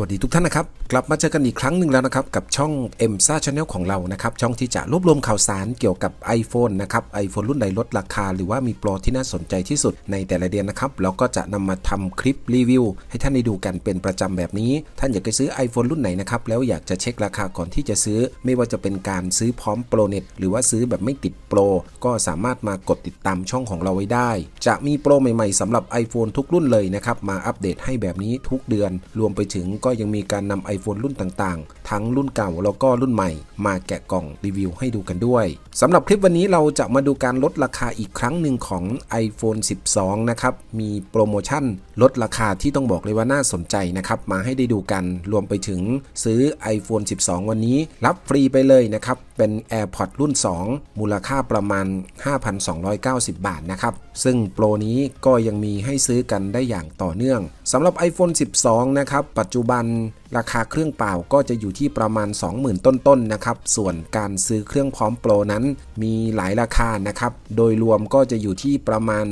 วัสดีทุกท่านนะครับ กลับมาเจอกันอีกครั้งหนึ่งแล้วนะครับ กับช่อง m s a Channel ของเรานะครับ ช่องที่จะรวบรวมข่าวสารเกี่ยวกับ iPhone นะครับ iPhone รุ่นใดลดราคา หรือว่ามีโปรที่น่าสนใจที่สุดในแต่ละเดือนนะครับแล้วก็จะนำมาทำคลิปรีวิว ให้ท่านได้ดูกันเป็นประจำแบบนี้ ท่านอยากจะซื้อ iPhone รุ่นไหนนะครับ แล้วอยากจะเช็คราคาก่อนที่จะซื้อ ไม่ว่าจะเป็นการซื้อพร้อมโปรเน็ตหรือว่าซื้อแบบไม่ติดโปรก็สามารถมากดติดตามช่องของเราไว้ได้ จะมีโปรใหม่ ๆสำหรับ iPhone ทุกรุ่นเลยนะครับมาอัปเดตให้แบบนี้ทุกเดือนรวมไปถึงก็ยังมีการนำ iPhone รุ่นต่างๆ ทั้งรุ่นเก่าแล้วก็รุ่นใหม่ มาแกะกล่องรีวิวให้ดูกันด้วยสำหรับคลิปวันนี้เราจะมาดูการลดราคาอีกครั้งหนึ่งของ iPhone 12 นะครับ มีโปรโมชั่นลดราคาที่ต้องบอกเลยว่าน่าสนใจนะครับ มาให้ได้ดูกัน รวมไปถึงซื้อ iPhone 12 วันนี้ รับฟรีไปเลยนะครับ เป็น AirPods รุ่น 2 มูลค่าประมาณ 5,290 บาทนะครับ ซึ่งโปรนี้ก็ยังมีให้ซื้อกันได้อย่างต่อเนื่องสำหรับ iPhone 12 นะครับ ปัจจุบันราคาเครื่องเปล่าก็จะอยู่ที่ประมาณ 20,000 ต้นๆนะครับ ส่วนการซื้อเครื่องพร้อมโปรนั้นมีหลายราคานะครับ โดยรวมก็จะอยู่ที่ประมาณ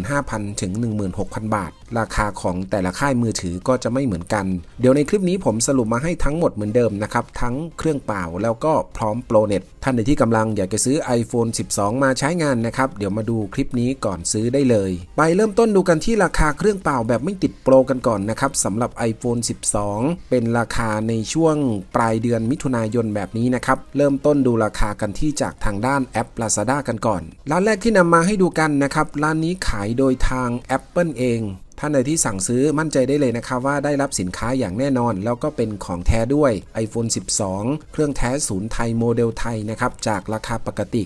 15,000 ถึง 16,000 บาท ราคาของแต่ละค่ายมือถือก็จะไม่เหมือนกัน เดี๋ยวในคลิปนี้ผมสรุปมาให้ทั้งหมดเหมือนเดิมนะครับ ทั้งเครื่องเปล่าแล้วก็พร้อมโปรเน็ตท่านใดที่กำลังอยากจะซื้อ iPhone 12 มาใช้งานนะครับ เดี๋ยวมาดูคลิปนี้ก่อนซื้อได้เลย ไปเริ่มต้นดูกันที่ราคาเครื่องเปล่าแบบไม่ติดโปรกันก่อนนะครับสำหรับ iPhone 12 เป็นราคาในช่วงปลายเดือนมิถุนายนแบบนี้นะครับ เริ่มต้นดูราคากันที่จากทางด้านแอป Lazada กันก่อน ร้านแรกที่นำมาให้ดูกันนะครับ ร้านนี้ขายโดยทาง Apple เองท่านใดที่สั่งซื้อมั่นใจได้เลยนะครับว่าได้รับสินค้าอย่างแน่นอน แล้วก็เป็นของแท้ด้วย iPhone 12 เครื่องแท้ศูนย์ไทยโมเดลไทยนะครับจากราคาปกติ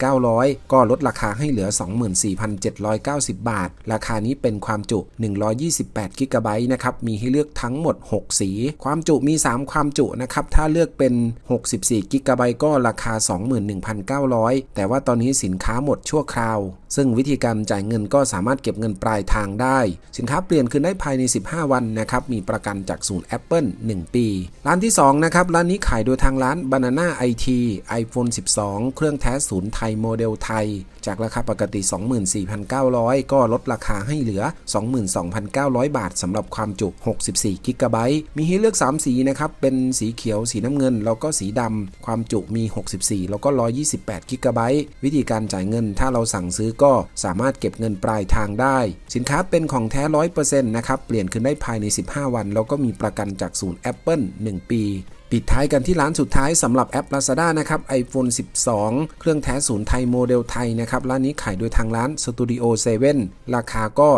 31,900 ก็ลดราคาให้เหลือ 24,790 บาท ราคานี้เป็นความจุ 128กิกะไบต์นะครับมีให้เลือกทั้งหมด 6 สี ความจุมี 3 ความจุนะครับถ้าเลือกเป็น 64กิกะไบต์ก็ราคา 21,900 แต่ว่าตอนนี้สินค้าหมดชั่วคราว ซึ่งวิธีการจ่ายเงินก็สามารถเก็บเงินปลายทางได้ สินค้าเปลี่ยนคืนได้ภายใน 15 วันนะครับมีประกันจากศูนย์ Apple 1 ปี ร้านที่2นะครับร้านนี้ขายโดยทางร้าน Banana IT iPhone 12 เครื่องแท้ศูนย์ไทยโมเดลไทยจากราคาปกติ 24,900 ก็ลดราคาให้เหลือ 22,900 บาทสำหรับความจุ 64กิกะไบต์มีให้เลือก 3 สีนะครับ เป็นสีเขียว สีน้ำเงิน แล้วก็สีดำ ความจุมี 64 แล้วก็ 128กิกะไบต์วิธีการจ่ายเงินถ้าเราสั่งซื้อก็สามารถเก็บเงินปลายทางได้ สินค้าเป็นของแท้ 100%นะครับ เปลี่ยนคืนได้ภายใน 15 วัน แล้วก็มีประกันจากศูนย์ Apple 1 ปี ปิดท้ายกันที่ร้านสุดท้ายสำหรับแอป Lazada นะครับ iPhone 12 เครื่องแท้ศูนย์ไทยโมเดลไทยนะครับร้านนี้ขายโดยทางร้าน Studio 7 ราคาก็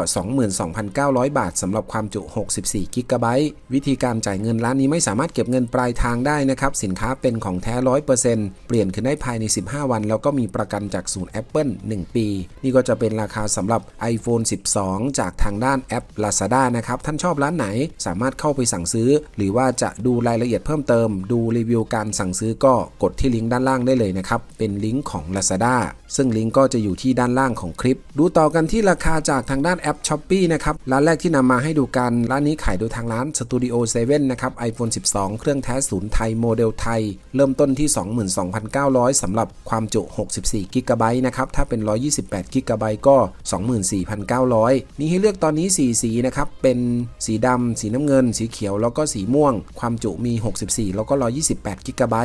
22,900 บาทสำหรับความจุ 64 กิกะไบต์วิธีการจ่ายเงินร้านนี้ไม่สามารถเก็บเงินปลายทางได้นะครับสินค้าเป็นของแท้ 100%เปลี่ยนคืนได้ภายใน 15 วัน แล้วก็มีประกันจากศูนย์ Apple 1 ปี นี่ก็จะเป็นราคาสำหรับ iPhone 12 จากทางด้านแอป Lazada นะครับท่านชอบร้านไหนสามารถเข้าไปสั่งซื้อ หรือว่าจะดูรายละเอียดเพิ่มเติมดูรีวิวการสั่งซื้อก็กดที่ลิงก์ด้านล่างได้เลยนะครับ เป็นลิงก์ของ Lazada ซึ่งลิงก์ก็จะอยู่ที่ด้านล่างของคลิป ดูต่อกันที่ราคาจากทางด้านแอป s h อ p e e นะครับ ร้านแรกที่นำมาให้ดูกัน ร้านนี้ขายโดยทางร้าน Studio 7 นะครับ iPhone 12 เครื่องแท้ศูนย์ไทยโมเดลไทย เริ่มต้นที่ 22,900สำหรับความจุ 64 g b นะครับ ถ้าเป็น 128 g b ก็ 24,900 มีให้เลือกตอนนี้ 4 สีนะครับ เป็นสีดำ สีน้ำเงิน สีเขียว แล้วก็สีม่วง ความจุมี 64แล้วก็ 128 g b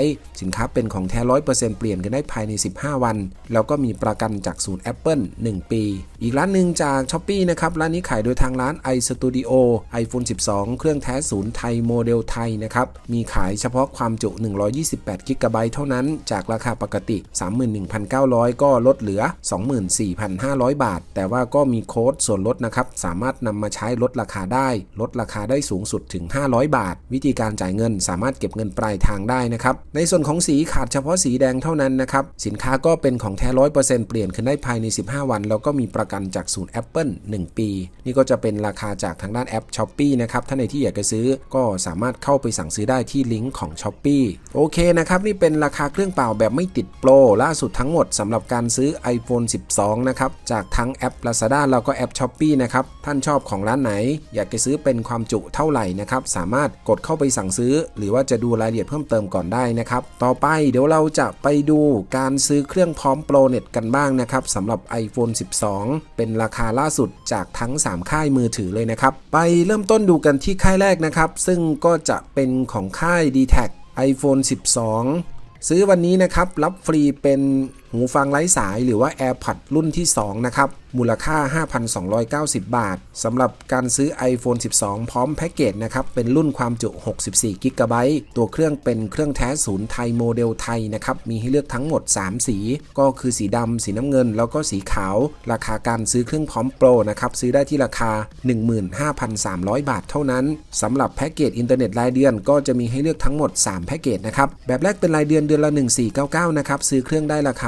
สินค้าเป็นของแท้ 100%เปลี่ยนกันได้ภายใน 15 วัน แล้วก็มีประกันจากศูนย์ Apple 1 ปี อีกร้านหนึ่งจาก s h อ p e e นะครับ ร้านนี้ขายโดยทางร้าน iStudio iPhone 12 เครื่องแท้ศูนย์ไทยโมเดลไทยนะครับ มีขายเฉพาะความจุ 128 g b เท่านั้น จากราคาปกติ 31,900 ก็ลดเหลือ 24,500 บาท แต่ว่าก็มีโค้ดส่วนลดนะครับ สามารถนำมาใช้ลดราคาได้ ลดราคาได้สูงสุดถึง 500 บาท วิธีการจ่ายเงินสามารถเก็บเงินปลายทางได้นะครับ ในส่วนของสีขาดเฉพาะสีแดงเท่านั้นนะครับ สินค้าก็เป็นของแท้100%เปอร์เซ็นต์เปลี่ยนขึ้นได้ภายใน 15 วัน แล้วก็มีประกันจากศูนย์ Apple 1 ปี นี่ก็จะเป็นราคาจากทางด้านแอป s h อ p e e นะครับท่านใดที่อยากจะซื้อก็สามารถเข้าไปสั่งซื้อได้ที่ลิงก์ของ s h อ p e e โอเคนะครับ นี่เป็นราคาเครื่องเปล่าแบบไม่ติดโปรล่าสุดทั้งหมดสำหรับการซื้อ iPhone 12 นะครับ จากทั้งแอป Lazada แล้วก็แอป s h อ p e e นะครับ ท่านชอบของร้านไหน อยากจะซื้อเป็นความจุเท่าไหร่นะครับ สามารถกดเข้าไปสั่งซื้อ หรือว่าจะดูดูรายละเอียดเพิ่มเติมก่อนได้นะครับ ต่อไปเดี๋ยวเราจะไปดูการซื้อเครื่องพร้อมโปรเน็ตกันบ้างนะครับสำหรับ iPhone 12 เป็นราคาล่าสุดจากทั้ง 3 ค่ายมือถือเลยนะครับ ไปเริ่มต้นดูกันที่ค่ายแรกนะครับ ซึ่งก็จะเป็นของค่าย d t แท iPhone 12ซื้อวันนี้นะครับ รับฟรีเป็นหูฟังไร้สายหรือว่า AirPods รุ่นที่ 2 นะครับ มูลค่า 5,290 บาทสำหรับการซื้อ iPhone 12 พร้อมแพ็กเกจนะครับ เป็นรุ่นความจุ 64 g b ตัวเครื่องเป็นเครื่องแท้ศูนย์ไทยโมเดลไทยนะครับ มีให้เลือกทั้งหมด 3 สี ก็คือสีดำ สีน้ำเงิน แล้วก็สีขาว ราคาการซื้อเครื่องพร้อมโปรนะครับ ซื้อได้ที่ราคา 15,300 บาทเท่านั้นสำหรับแพ็กเกจอินเทอร์เน็ตรายเดือนก็จะมีให้เลือกทั้งหมด 3 แพ็กเกจนะครับ แบบแรกเป็นรายเดือนเดือนละ 1499 นะครับ ซื้อเครื่องได้ราคา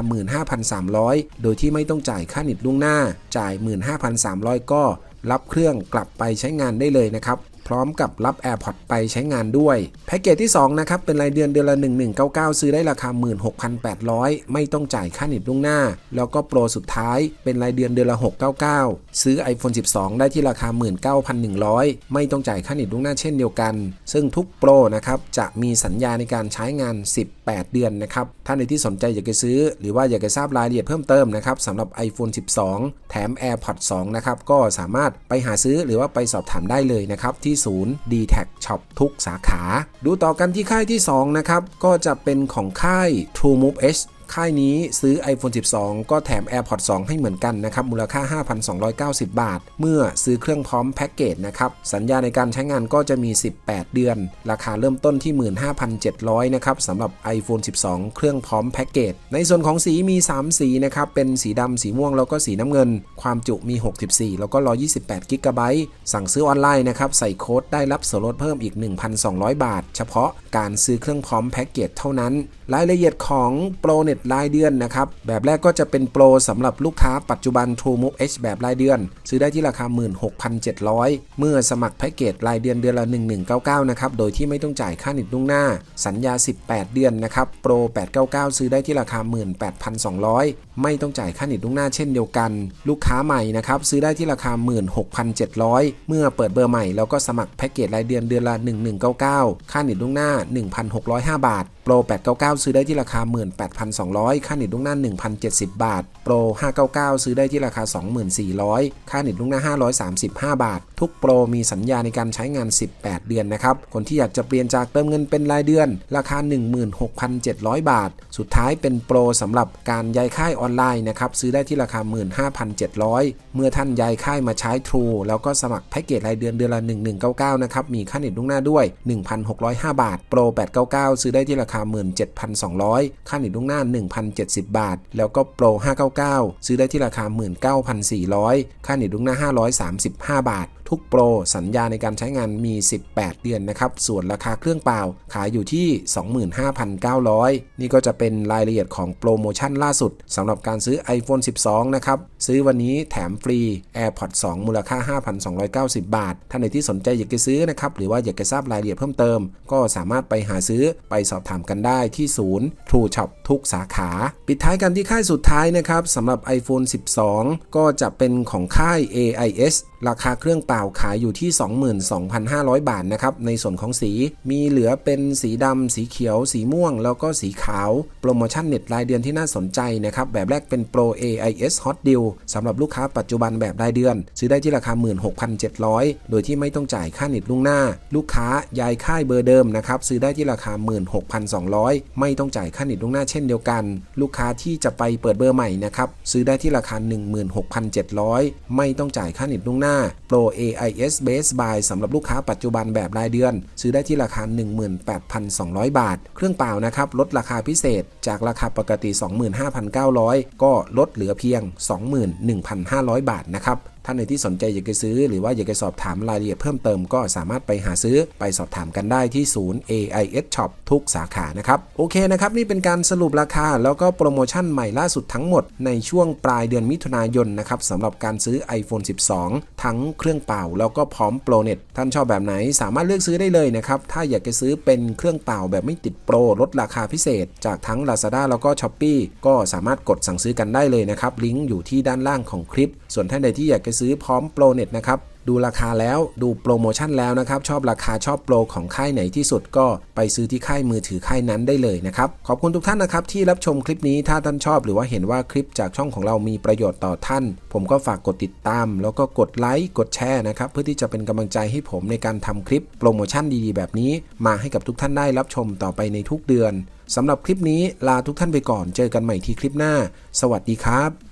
15,300 โดยที่ไม่ต้องจ่ายค่าเน็ตล่วงหน้าจ่าย 15,300 ก็รับเครื่องกลับไปใช้งานได้เลยนะครับ พร้อมกับรับ AirPods ไปใช้งานด้วย แพ็กเกจที่ 2 นะครับ เป็นรายเดือนเดือนละ 1199 ซื้อได้ราคา 16,800 ไม่ต้องจ่ายค่าเน็ตล่วงหน้า แล้วก็โปรสุดท้ายเป็นรายเดือนเดือนละ 699 ซื้อ iPhone 12 ได้ที่ราคา 19,100 ไม่ต้องจ่ายค่าเน็ตล่วงหน้าเช่นเดียวกัน ซึ่งทุกโปรนะครับจะมีสัญญาในการใช้งาน 18 เดือนนะครับท่านใดที่สนใจอยากจะซื้อ หรือว่าอยากจะทราบรายละเอียดเพิ่มเติมนะครับสำหรับ iPhone 12 แถม AirPods 2 นะครับก็สามารถไปหาซื้อหรือว่าไปสอบถามได้เลยนะครับที่ศูนย์ d t a c Shop ทุกสาขา ดูต่อกันที่ค่ายที่ 2 นะครับ ก็จะเป็นของค่าย TrueMove H ค่ายนี้ซื้อ iPhone 12 ก็แถม AirPods 2 ให้เหมือนกันนะครับ มูลค่า 5,290 บาท เมื่อซื้อเครื่องพร้อมแพ็กเกจนะครับ สัญญาในการใช้งานก็จะมี 18 เดือน ราคาเริ่มต้นที่ 15,700 นะครับสำหรับ iPhone 12 เครื่องพร้อมแพ็กเกจ ในส่วนของสีมี 3 สีนะครับ เป็นสีดำ สีม่วง แล้วก็สีน้ำเงิน ความจุมี 64 แล้วก็ 128 g b สั่งซื้อออนไลน์นะครับ ใส่โค้ดได้รับส่วนลดเพิ่มอีก 1,200 บาท เฉพาะการซื้อเครื่องพร้อมแพ็กเกจเท่านั้น รายละเอียดของโปรเน็ตรายเดือนนะครับ แบบแรกก็จะเป็นโปรสำหรับลูกค้าปัจจุบัน TrueMove H แบบรายเดือน ซื้อได้ที่ราคา 16,700 เมื่อสมัครแพ็กเกจรายเดือนเดือนละ 1199 นะครับ โดยที่ไม่ต้องจ่ายค่าเน็ตล่วงหน้า สัญญา 18 เดือนนะครับ โปร 899 ซื้อได้ที่ราคา 18,200 ไม่ต้องจ่ายค่าเน็ตล่วงหน้าเช่นเดียวกัน ลูกค้าใหม่นะครับซื้อได้ที่ราคา 16,700 เมื่อเปิดเบอร์ใหม่แล้วก็สมัครแพ็กเกจรายเดือนเดือนละ 1199 ค่าเน็ตล่วงหน้า 1,605 บาท โปร 899 ซื้อได้ที่ราคา 18,200 ค่าเน็ตล่วงหน้า 1,070 บาท โปร 599 ซื้อได้ที่ราคา 24,00 ค่าเน็ตล่วงหน้า 535 บาท ทุกโปรมีสัญญาในการใช้งาน 18 เดือนนะครับ คนที่อยากจะเปลี่ยนจากเติมเงินเป็นรายเดือน ราคา 16,700 บาท สุดท้ายเป็นโปรสำหรับการย้ายค่ายออนอนไลน์นะครับซื้อได้ที่ราคา 15,700 เมื่อท่านย้ายค่ายมาใช้ True แล้วก็สมัครแพ็กเกจรายเดือนเดือนละ 1199 นะครับ มีค่าเน็ตล่วงหน้าด้วย 1,605 บาทโปร899 ซื้อได้ที่ราคา 17,200 ค่าเน็ตล่วงหน้า 1,070 บาท แล้วก็โปร599 ซื้อได้ที่ราคา 19,400 ค่าเน็ตล่วงหน้า 535 บาท ทุกโปร สัญญาในการใช้งานมี 18 เดือนนะครับ ส่วนราคาเครื่องเปล่า ขายอยู่ที่ 25,900 นี่ก็จะเป็นรายละเอียดของโปรโมชั่นล่าสุดสำหรับการซื้อ iPhone 12 นะครับ ซื้อวันนี้แถมฟรี AirPods 2 มูลค่า 5,290 บาท ท่านใดที่สนใจอยากจะซื้อนะครับ หรือว่าอยากจะทราบรายละเอียดเพิ่มเติม ก็สามารถไปหาซื้อไปสอบถามกันได้ที่ศูนย์ True Shop ทุกสาขา ปิดท้ายกันที่ค่ายสุดท้ายนะครับสำหรับ iPhone 12 ก็จะเป็นของค่าย AIS ราคาเครื่องเปล่าขายอยู่ที่ 22,500 บาทนะครับ ในส่วนของสีมีเหลือเป็นสีดำ สีเขียว สีม่วง แล้วก็สีขาว โปรโมชั่นเน็ตรายเดือนที่น่าสนใจนะครับ แบบแรกเป็น Pro AIS Hot Deal สำหรับลูกค้าปัจจุบันแบบรายเดือน ซื้อได้ที่ราคา 16,700 โดยที่ไม่ต้องจ่ายค่าเน็ตล่วงหน้า ลูกค้าย้ายค่ายเบอร์เดิมนะครับซื้อได้ที่ราคา 16,200 ไม่ต้องจ่ายค่าเน็ตล่วงหน้าเช่นเดียวกัน ลูกค้าที่จะไปเปิดเบอร์ใหม่นะครับซื้อได้ที่ราคา 16,700 ไม่ต้องจ่ายค่าเน็ตล่วงหน้า Pro AIS Base Buy สำหรับลูกค้าปัจจุบันแบบรายเดือน ซื้อได้ที่ราคา 18,200 บาท เครื่องเปล่านะครับ ลดราคาพิเศษจากราคาปกติ 25,900 ก็ลดเหลือเพียง 21,500 บาทนะครับ ท่านใดที่สนใจอยากจะซื้อ หรือว่าอยากจะสอบถามรายละเอียดเพิ่มเติมก็สามารถไปหาซื้อไปสอบถามกันได้ที่ศูนย์ AIS Shop ทุกสาขานะครับโอเคนะครับนี่เป็นการสรุปราคา แล้วก็โปรโมชั่นใหม่ล่าสุดทั้งหมดในช่วงปลายเดือนมิถุนายนนะครับสำหรับการซื้อ iPhone 12 ทั้งเครื่องเปล่า แล้วก็พร้อมโปรเน็ตท่านชอบแบบไหนสามารถเลือกซื้อได้เลยนะครับถ้าอยากจะซื้อเป็นเครื่องเปล่าแบบไม่ติดโปรลดราคาพิเศษ จากทั้ง Lazada แล้วก็ Shopee ก็สามารถกดสั่งซื้อกันได้เลยนะครับลิงก์อยู่ที่ด้านล่างของคลิป ส่วนท่านใดที่อยากจะซื้อพร้อมโปรเน็ตนะครับดูราคาแล้วดูโปรโมชั่นแล้วนะครับ ชอบราคาชอบโปรของค่ายไหนที่สุดก็ไปซื้อที่ค่ายมือถือค่ายนั้นได้เลยนะครับ ขอบคุณทุกท่านนะครับ ที่รับชมคลิปนี้ถ้าท่านชอบหรือว่าเห็นว่าคลิปจากช่องของเรามีประโยชน์ต่อท่าน ผมก็ฝากกดติดตาม แล้วก็กดไลค์กดแชร์นะครับ เพื่อที่จะเป็นกำลังใจให้ผมในการทำคลิปโปรโมชั่นดีๆแบบนี้ มาให้กับทุกท่านได้รับชมต่อไปในทุกเดือนสำหรับคลิปนี้ลาทุกท่านไปก่อน เจอกันใหม่ที่คลิปหน้า สวัสดีครับ